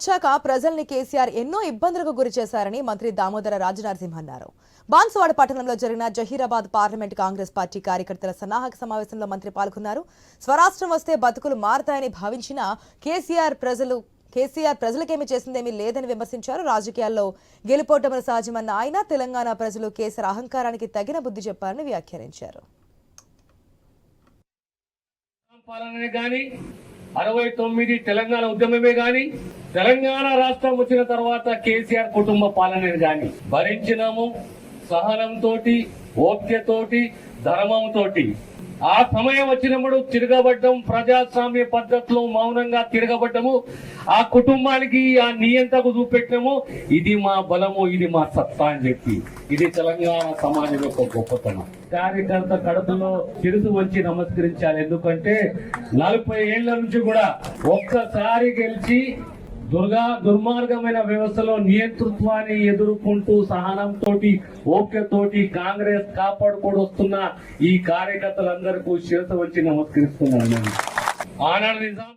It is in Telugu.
వచ్చాక ప్రజల్ని కేసీఆర్ ఎన్నో ఇబ్బందులకు గురి చేశారని మంత్రి దామోదర రాజనరసింహ అన్నారు. బాన్సువాడ పట్టణంలో జరిగిన జహీరాబాద్ పార్లమెంట్ కాంగ్రెస్ పార్టీ కార్యకర్తల సన్నాహక సమావేశంలో మంత్రి పాల్గొన్నారు. స్వరాష్ట్రం వస్తే బతుకులు మారతాయని భావించిన కేసీఆర్ ప్రజలు కేసీఆర్ ప్రజలకేమి చేసిందేమీ లేదని విమర్శించారు. రాజకీయాల్లో గెలుపోటములు సహజమన్న ఆయన తెలంగాణ ప్రజలు కేసీఆర్ అహంకారానికి తగిన బుద్ధి చెప్పారని వ్యాఖ్యానించారు. అరవై తొమ్మిది తెలంగాణ ఉద్యమమే గాని తెలంగాణ రాష్ట్రం వచ్చిన తర్వాత కేసీఆర్ కుటుంబ పాలనని కానీ భరించినాము. సహనంతో ఓప్యతోటి ధర్మంతోటి. ఆ సమయం వచ్చినప్పుడు తిరగబడ్డం ప్రజాస్వామ్య పద్ధతిలో మౌనంగా తిరగబడ్డము. ఆ కుటుంబానికి ఆ నియంతకు చూపెట్టినము. ఇది మా బలము ఇది మా సత్తా అని చెప్పి. ఇది తెలంగాణ సమాజం యొక్క గొప్పతనం. కార్యకర్త కడతలో తిరుగు వచ్చి నమస్కరించాలి. ఎందుకంటే నలభై ఏళ్ళ నుంచి కూడా ఒక్కసారి గెలిచి దుర్గా దుర్మార్గమైన వ్యవస్థలో నియంతృత్వాన్ని ఎదుర్కొంటూ సహనంతో ఓపికతోటి కాంగ్రెస్ కాపాడుకోడు వస్తున్న ఈ కార్యకర్తలందరికీ శిరస వచ్చి నమస్కరిస్తున్నాను. ఆనాడు నిజాం